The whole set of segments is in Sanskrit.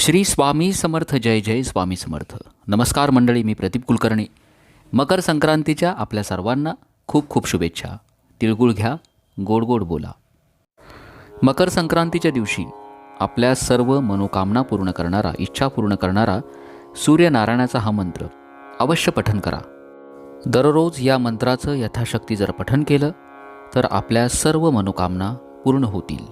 श्री स्वामी समर्थ जय जय स्वामी समर्थ. नमस्कार मंडळी मी प्रदीप कुलकर्णी. मकर संक्रांतीच्या आपल्या सर्वांना खूप खूप शुभेच्छा. तिळगुळ घ्या गोड गोड बोला. मकर संक्रांतीच्या दिवशी आपल्या सर्व मनोकामना पूर्ण करणारा इच्छा पूर्ण करणारा सूर्यनारायणाचा हा मंत्र अवश्य पठन करा. दररोज या मंत्राचं यथाशक्ती जर पठन केलं तर आपल्या सर्व मनोकामना पूर्ण होतील.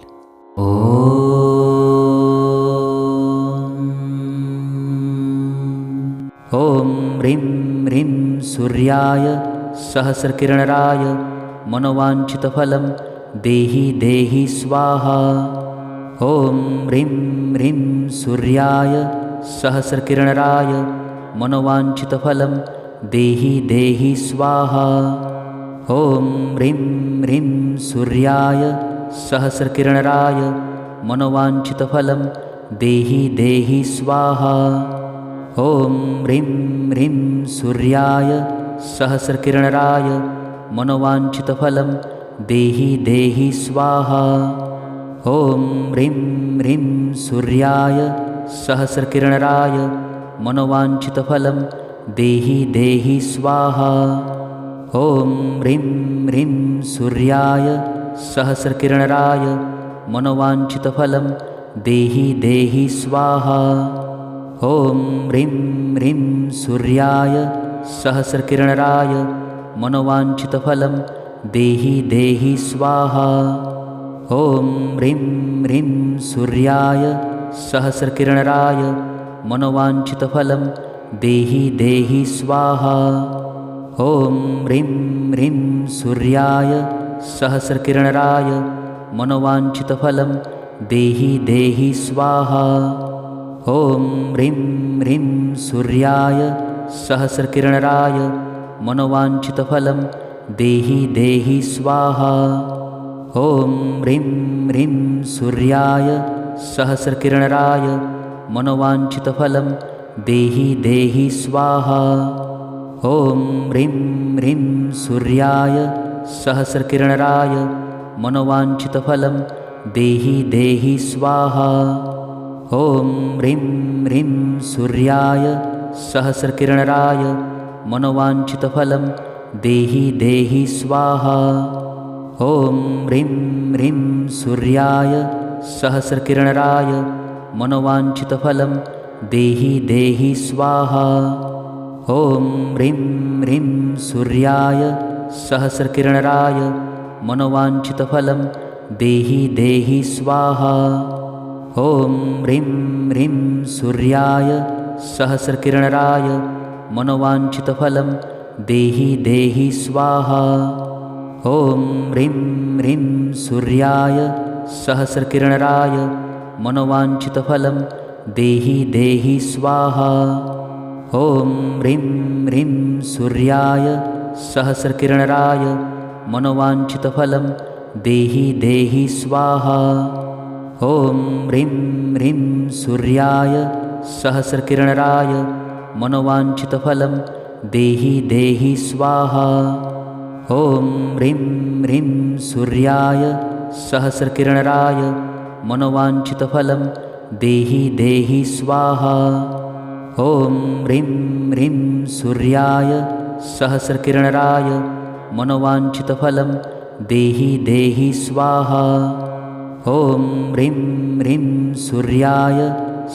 ॐ ह्रीं ह्रीं सूर्याय सहस्रकिरणराय मनोवाञ्छितफलं देहि देहि स्वाहा। ॐ ह्रीं ह्रीं सूर्याय सहस्रकिरणराय मनोवाञ्छितफलं देहि देहि स्वाहा। ॐ ह्रीं ह्रीं सूर्याय सहस्रकिरणराय मनोवाञ्छितफलं देहि देहि स्वाहा ॐ ह्रीं ह्रीं सूर्याय सहस्रकिरणराय मनोवाञ्छितफलं देहि देहि स्वाहा। ॐ ह्रीं ह्रीं सूर्याय सहस्रकिरणराय मनोवाञ्छितफलं देहि देहि स्वाहा। ॐ ह्रीं ह्रीं सूर्याय सहस्रकिरणराय मनोवाञ्छितफलं देहि देहि स्वाहा ॐ ह्रीं ह्रीं सूर्याय सहस्रकिरणराय मनोवाञ्छितफलं देहि देहि स्वाहा। ॐ ह्रीं ह्रीं सूर्याय सहस्रकिरणराय मनोवाञ्छितफलं देहि देहि स्वाहा। ॐ ह्रीं ह्रीं सूर्याय सहस्रकिरणराय मनोवाञ्छितफलं देहि देहि स्वाहा ॐ ह्रीं ह्रीं सूर्याय सहस्रकिरणराय मनोवाञ्छितफलं देहि देहि स्वाहा। ॐ ह्रीं ह्रीं सूर्याय सहस्रकिरणराय मनोवाञ्छितफलं देहि देहि स्वाहा। ॐ ह्रीं ह्रीं सूर्याय सहस्रकिरणराय मनोवाञ्छितफलं देहि देहि स्वाहा ॐ ह्रीं ह्रीं सूर्याय सहस्रकिरणराय मनोवाञ्छितफलं देहि देहि स्वाहा। ॐ ह्रीं ह्रीं सूर्याय सहस्रकिरणराय मनोवाञ्छितफलं देहि देहि स्वाहा। ॐ ह्रीं ह्रीं सूर्याय सहस्रकिरणराय मनोवाञ्छितफलं देहि देहि स्वाहा ॐ ह्रीं ह्रीं सूर्याय सहस्रकिरणराय मनोवाञ्छितफलं देहि देहि स्वाहा। ॐ ह्रीं ह्रीं सूर्याय सहस्रकिरणराय मनोवाञ्छितफलं देहि देहि स्वाहा। ॐ ह्रीं ह्रीं सूर्याय सहस्रकिरणराय मनोवाञ्छितफलं देहि देहि स्वाहा ॐ ह्रीं ह्रीं सूर्याय सहस्रकिरणराय मनोवाञ्छितफलं देहि देहि स्वाहा। ॐ ह्रीं ह्रीं सूर्याय सहस्रकिरणराय मनोवाञ्छितफलं देहि देहि स्वाहा। ॐ ह्रीं ह्रीं सूर्याय सहस्रकिरणराय मनोवाञ्छितफलं देहि देहि स्वाहा ॐ ह्रीं ह्रीं सूर्याय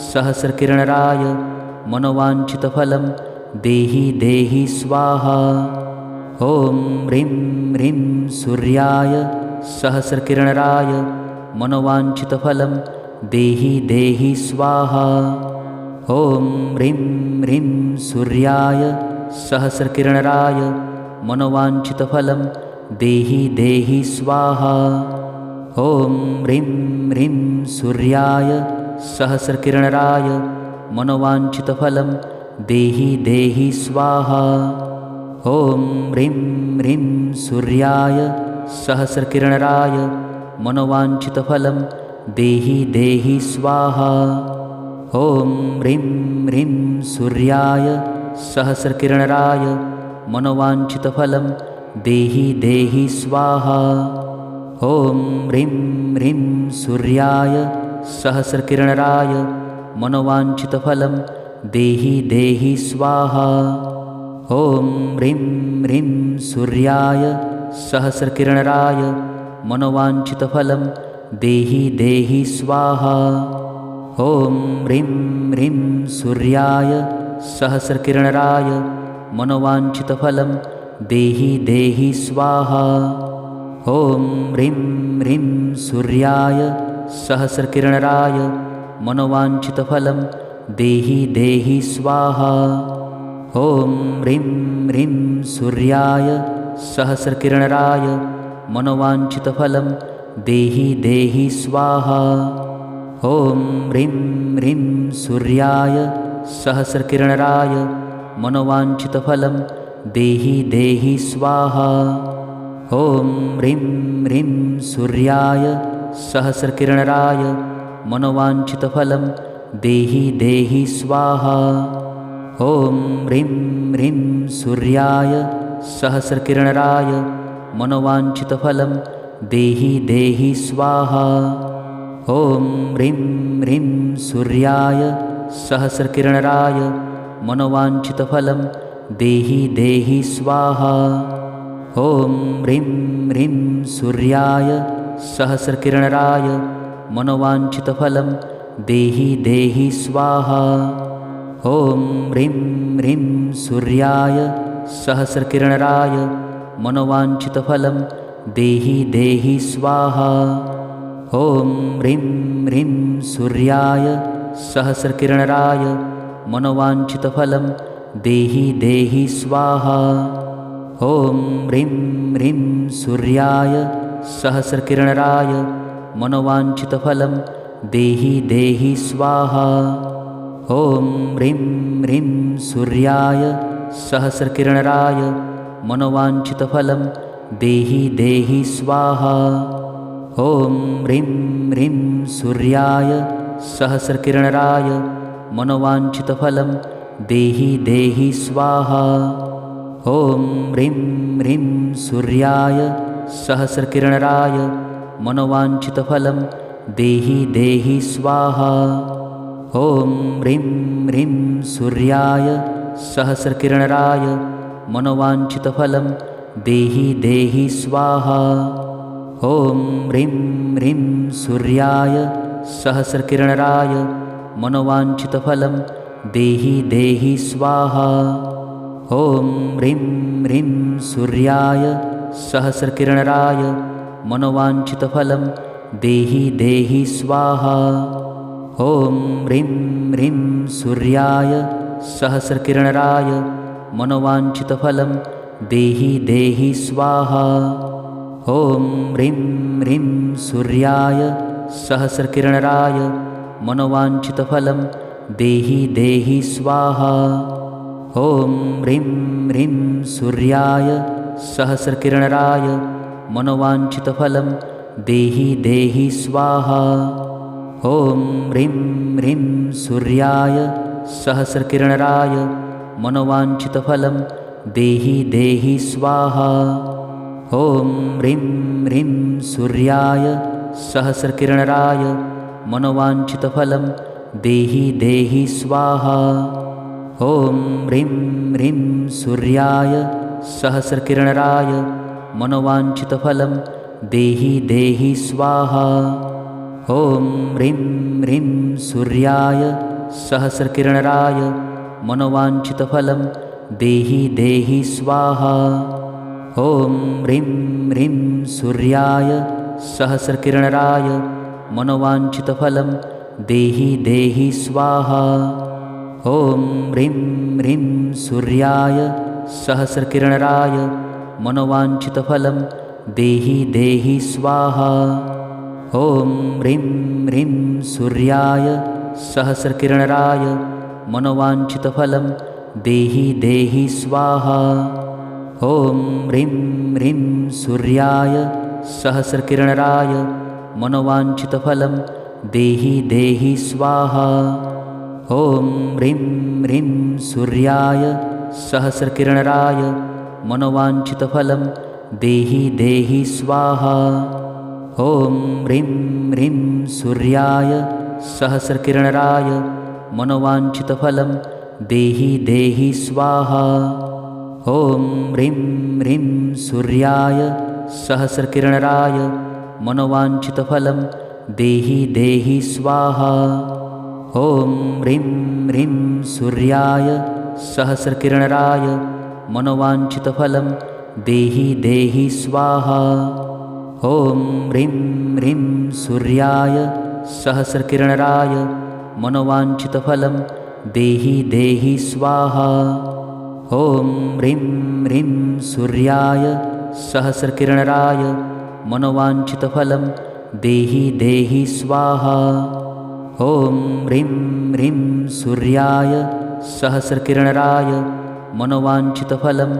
सहस्रकिरणराय मनोवाञ्छितफलं देहि देहि स्वाहा। ॐ ह्रीं ह्रीं सूर्याय सहस्रकिरणराय मनोवाञ्छितफलं देहि देहि स्वाहा। ॐ ह्रीं ह्रीं सूर्याय सहस्रकिरणराय मनोवाञ्छितफलं देहि देहि स्वाहा ॐ ह्रीं ह्रीं सूर्याय सहस्रकिरणराय मनोवाञ्छितफलं देहि देहि स्वाहा। ॐ ह्रीं ह्रीं सूर्याय सहस्रकिरणराय मनोवाञ्छितफलं देहि देहि स्वाहा। ॐ ह्रीं ह्रीं सूर्याय सहस्रकिरणराय मनोवाञ्छितफलं देहि देहि स्वाहा ॐ ह्रीं ह्रीं सूर्याय सहस्रकिरणराय मनोवाञ्छितफलं देहि देहि स्वाहा। ॐ ह्रीं ह्रीं सूर्याय सहस्रकिरणराय मनोवाञ्छितफलं देहि देहि स्वाहा। ॐ ह्रीं ह्रीं सूर्याय सहस्रकिरणराय मनोवाञ्छितफलं देहि देहि स्वाहा ॐ ह्रीं ह्रीं सूर्याय सहस्रकिरणराय मनोवाञ्छितफलं देहि देहि स्वाहा। ॐ ह्रीं ह्रीं सूर्याय सहस्रकिरणराय मनोवाञ्छितफलं देहि देहि स्वाहा। ॐ ह्रीं ह्रीं सूर्याय सहस्रकिरणराय मनोवाञ्छितफलं देहि देहि स्वाहा ॐ ह्रीं ह्रीं सूर्याय सहस्रकिरणराय मनोवाञ्छितफलं देहि देहि स्वाहा। ॐ ह्रीं ह्रीं सूर्याय सहस्रकिरणराय मनोवाञ्छितफलं देहि देहि स्वाहा। ॐ ह्रीं ह्रीं सूर्याय सहस्रकिरणराय मनोवाञ्छितफलं देहि देहि स्वाहा ॐ ह्रीं ह्रीं सूर्याय सहस्रकिरणराय मनोवाञ्छितफलं देहि देहि स्वाहा। ॐ ह्रीं ह्रीं सूर्याय सहस्रकिरणराय मनोवाञ्छितफलं देहि देहि स्वाहा। ॐ ह्रीं ह्रीं सूर्याय सहस्रकिरणराय मनोवाञ्छितफलं देहि देहि स्वाहा ॐ ह्रीं ह्रीं सूर्याय सहस्रकिरणराय मनोवाञ्छितफलं देहि देहि स्वाहा। ॐ ह्रीं ह्रीं सूर्याय सहस्रकिरणराय मनोवाञ्छितफलं देहि देहि स्वाहा। ॐ ह्रीं ह्रीं सूर्याय सहस्रकिरणराय मनोवाञ्छितफलं देहि देहि स्वाहा ॐ ह्रीं ह्रीं सूर्याय सहस्रकिरणराय मनोवाञ्छितफलं देहि देहि स्वाहा। ॐ ह्रीं ह्रीं सूर्याय सहस्रकिरणराय मनोवाञ्छितफलं देहि देहि स्वाहा। ॐ ह्रीं ह्रीं सूर्याय सहस्रकिरणराय मनोवाञ्छितफलं देहि देहि स्वाहा ॐ ह्रीं ह्रीं सूर्याय सहस्रकिरणराय मनोवाञ्छितफलं देहि देहि स्वाहा। ॐ ह्रीं ह्रीं सूर्याय सहस्रकिरणराय मनोवाञ्छितफलं देहि देहि स्वाहा। ॐ ह्रीं ह्रीं सूर्याय सहस्रकिरणराय मनोवाञ्छितफलं देहि देहि स्वाहा ॐ ह्रीं ह्रीं सूर्याय सहस्रकिरणराय मनोवाञ्छितफलं देहि देहि स्वाहा। ॐ ह्रीं ह्रीं सूर्याय सहस्रकिरणराय मनोवाञ्छितफलं देहि देहि स्वाहा। ॐ ह्रीं ह्रीं सूर्याय सहस्रकिरणराय मनोवाञ्छितफलं देहि देहि स्वाहा ॐ ह्रीं ह्रीं सूर्याय सहस्रकिरणराय मनोवाञ्छितफलं देहि देहि स्वाहा। ॐ ह्रीं ह्रीं सूर्याय सहस्रकिरणराय मनोवाञ्छितफलं देहि देहि स्वाहा। ॐ ह्रीं ह्रीं सूर्याय सहस्रकिरणराय मनोवाञ्छितफलं देहि देहि स्वाहा ॐ ह्रीं ह्रीं सूर्याय सहस्रकिरणराय मनोवाञ्छितफलं देहि देहि स्वाहा। ॐ ह्रीं ह्रीं सूर्याय सहस्रकिरणराय मनोवाञ्छितफलं देहि देहि स्वाहा। ॐ ह्रीं ह्रीं सूर्याय सहस्रकिरणराय मनोवाञ्छितफलं देहि देहि स्वाहा ॐ ह्रीं ह्रीं सूर्याय सहस्रकिरणराय मनोवाञ्छितफलं देहि देहि स्वाहा। ॐ ह्रीं ह्रीं सूर्याय सहस्रकिरणराय मनोवाञ्छितफलं देहि देहि स्वाहा। ॐ ह्रीं ह्रीं सूर्याय सहस्रकिरणराय मनोवाञ्छितफलं देहि देहि स्वाहा ॐ ह्रीं ह्रीं सूर्याय सहस्रकिरणराय मनोवाञ्छितफलं देहि देहि स्वाहा। ॐ ह्रीं ह्रीं सूर्याय सहस्रकिरणराय मनोवाञ्छितफलं देहि देहि स्वाहा। ॐ ह्रीं ह्रीं सूर्याय सहस्रकिरणराय मनोवाञ्छितफलं देहि देहि स्वाहा ॐ ह्रीं ह्रीं सूर्याय सहस्रकिरणराय मनोवाञ्छितफलं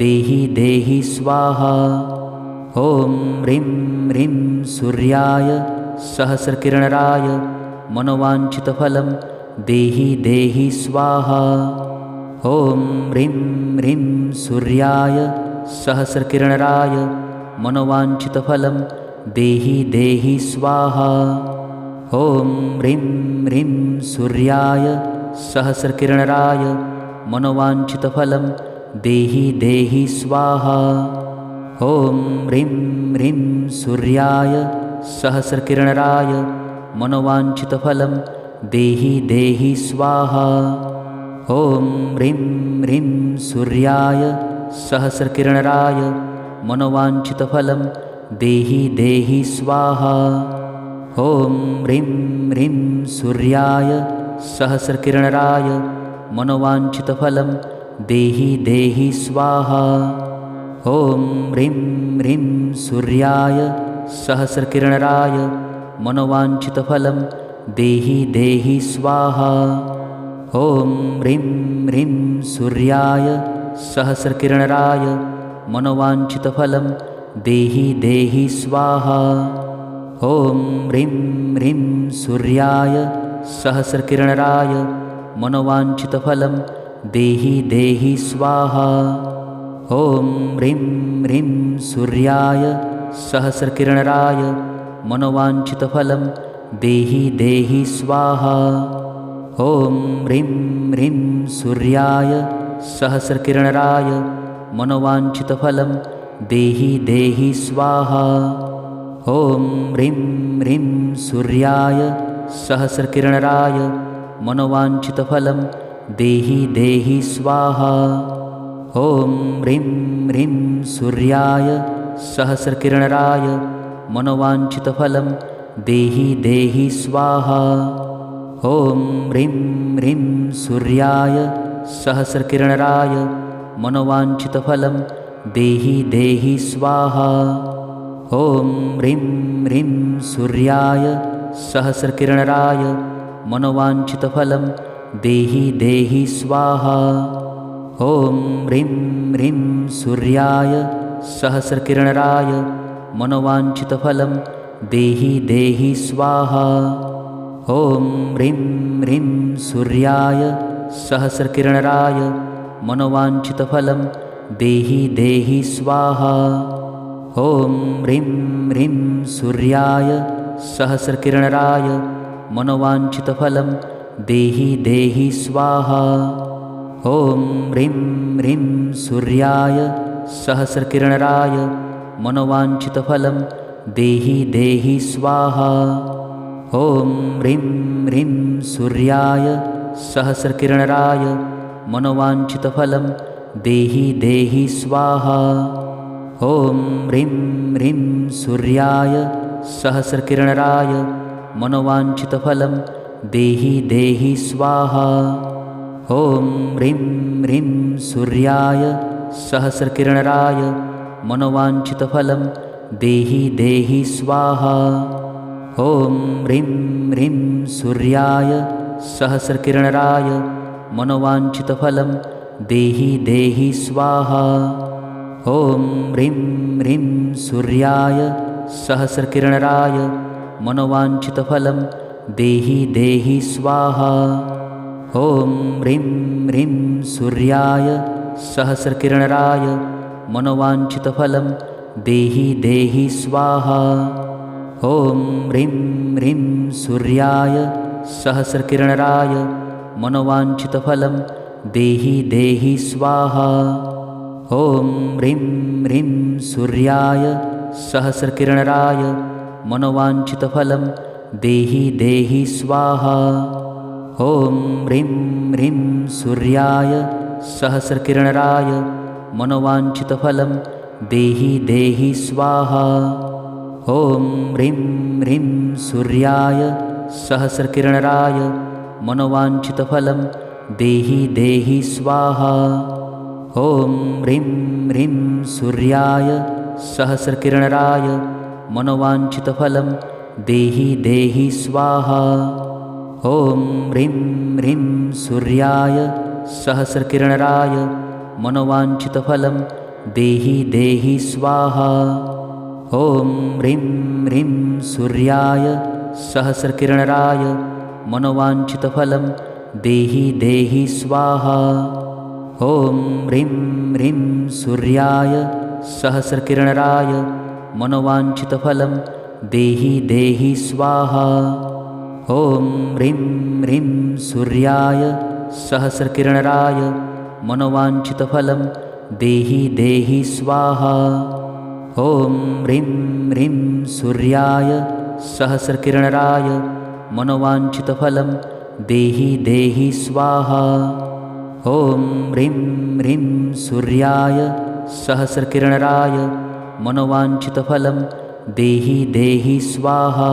देहि देहि स्वाहा। ॐ ह्रीं ह्रीं सूर्याय सहस्रकिरणराय मनोवाञ्छितफलं देहि देहि स्वाहा। ॐ ह्रीं ह्रीं सूर्याय सहस्रकिरणराय मनोवाञ्छितफलं देहि देहि स्वाहा ॐ ह्रीं ह्रीं सूर्याय सहस्रकिरणराय मनोवाञ्छितफलं देहि देहि स्वाहा। ॐ ह्रीं ह्रीं सूर्याय सहस्रकिरणराय मनोवाञ्छितफलं देहि देहि स्वाहा। ॐ ह्रीं ह्रीं सूर्याय सहस्रकिरणराय मनोवाञ्छितफलं देहि देहि स्वाहा ॐ ह्रीं ह्रीं सूर्याय सहस्रकिरणराय मनोवाञ्छितफलं देहि देहि स्वाहा। ॐ ह्रीं ह्रीं सूर्याय सहस्रकिरणराय मनोवाञ्छितफलं देहि देहि स्वाहा। ॐ ह्रीं ह्रीं सूर्याय सहस्रकिरणराय मनोवाञ्छितफलं देहि देहि स्वाहा ॐ ह्रीं ह्रीं सूर्याय सहस्रकिरणराय मनोवाञ्छितफलं देहि देहि स्वाहा। ॐ ह्रीं ह्रीं सूर्याय सहस्रकिरणराय मनोवाञ्छितफलं देहि देहि स्वाहा। ॐ ह्रीं ह्रीं सूर्याय सहस्रकिरणराय मनोवाञ्छितफलं देहि देहि स्वाहा ॐ ह्रीं ह्रीं सूर्याय सहस्रकिरणराय मनोवाञ्छितफलं देहि देहि स्वाहा। ॐ ह्रीं ह्रीं सूर्याय सहस्रकिरणराय मनोवाञ्छितफलं देहि देहि स्वाहा। ॐ ह्रीं ह्रीं सूर्याय सहस्रकिरणराय मनोवाञ्छितफलं देहि देहि स्वाहा ॐ ह्रीं ह्रीं सूर्याय सहस्रकिरणराय मनोवाञ्छितफलं देहि देहि स्वाहा। ॐ ह्रीं ह्रीं सूर्याय सहस्रकिरणराय मनोवाञ्छितफलं देहि देहि स्वाहा। ॐ ह्रीं ह्रीं सूर्याय सहस्रकिरणराय मनोवाञ्छितफलं देहि देहि स्वाहा ॐ ह्रीं ह्रीं सूर्याय सहस्रकिरणराय मनोवाञ्छितफलं देहि देहि स्वाहा। ॐ ह्रीं ह्रीं सूर्याय सहस्रकिरणराय मनोवाञ्छितफलं देहि देहि स्वाहा। ॐ ह्रीं ह्रीं सूर्याय सहस्रकिरणराय मनोवाञ्छितफलं देहि देहि स्वाहा ॐ ह्रीं ह्रीं सूर्याय सहस्रकिरणराय मनोवाञ्छितफलं देहि देहि स्वाहा। ॐ ह्रीं ह्रीं सूर्याय सहस्रकिरणराय मनोवाञ्छितफलं देहि देहि स्वाहा। ॐ ह्रीं ह्रीं सूर्याय सहस्रकिरणराय मनोवाञ्छितफलं देहि देहि स्वाहा ॐ ह्रीं ह्रीं सूर्याय सहस्रकिरणराय मनोवाञ्छितफलं देहि देहि स्वाहा। ॐ ह्रीं ह्रीं सूर्याय सहस्रकिरणराय मनोवाञ्छितफलं देहि देहि स्वाहा। ॐ ह्रीं ह्रीं सूर्याय सहस्रकिरणराय मनोवाञ्छितफलं देहि देहि स्वाहा ॐ ह्रीं ह्रीं सूर्याय सहस्रकिरणराय मनोवाञ्छितफलं देहि देहि स्वाहा। ॐ ह्रीं ह्रीं सूर्याय सहस्रकिरणराय मनोवाञ्छितफलं देहि देहि स्वाहा। ॐ ह्रीं ह्रीं सूर्याय सहस्रकिरणराय मनोवाञ्छितफलं देहि देहि स्वाहा ॐ ह्रीं ह्रीं सूर्याय सहस्रकिरणराय मनोवाञ्छितफलं देहि देहि स्वाहा। ॐ ह्रीं ह्रीं सूर्याय सहस्रकिरणराय मनोवाञ्छितफलं देहि देहि स्वाहा। ॐ ह्रीं ह्रीं सूर्याय सहस्रकिरणराय मनोवाञ्छितफलं देहि देहि स्वाहा ॐ ह्रीं ह्रीं सूर्याय सहस्रकिरणराय मनोवाञ्छितफलं देहि देहि स्वाहा। ॐ ह्रीं ह्रीं सूर्याय सहस्रकिरणराय मनोवाञ्छितफलं देहि देहि स्वाहा। ॐ ह्रीं ह्रीं सूर्याय सहस्रकिरणराय मनोवाञ्छितफलं देहि देहि स्वाहा ॐ ह्रीं ह्रीं सूर्याय सहस्रकिरणराय मनोवाञ्छितफलं देहि देहि स्वाहा